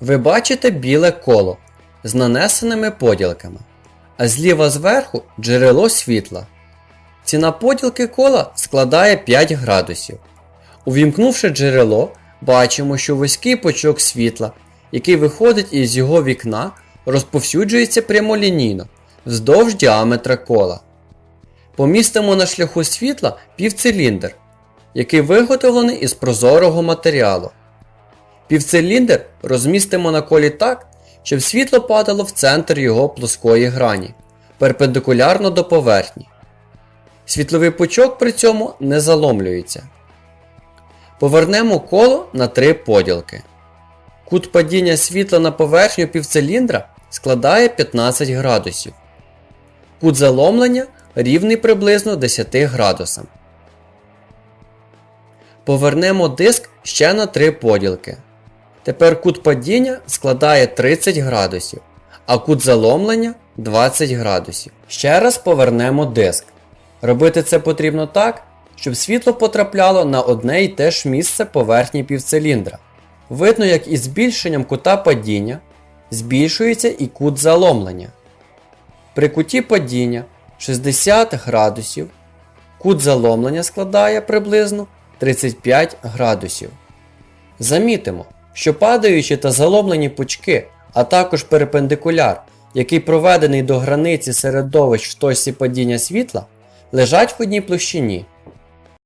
Ви бачите біле коло з нанесеними поділками, а зліва зверху джерело світла. Ціна поділки кола складає 5 градусів. Увімкнувши джерело, бачимо, що вузький пучок світла, який виходить із його вікна, розповсюджується прямолінійно вздовж діаметра кола. Помістимо на шляху світла півциліндр, який виготовлений із прозорого матеріалу. Півциліндр розмістимо на колі так, щоб світло падало в центр його плоскої грані, перпендикулярно до поверхні. Світловий пучок при цьому не заломлюється. Повернемо коло на три поділки. Кут падіння світла на поверхню півциліндра складає 15 градусів. Кут заломлення рівний приблизно 10 градусам. Повернемо диск ще на 3 поділки. Тепер кут падіння складає 30 градусів, а кут заломлення 20 градусів. Ще раз повернемо диск. Робити це потрібно так, щоб світло потрапляло на одне й те ж місце поверхні півциліндра. Видно, як із збільшенням кута падіння збільшується і кут заломлення. При куті падіння 60 градусів кут заломлення складає приблизно 35 градусів. Замітимо, що падаючі та заломлені пучки, а також перпендикуляр, який проведений до границі середовищ в точці падіння світла, лежать в одній площині.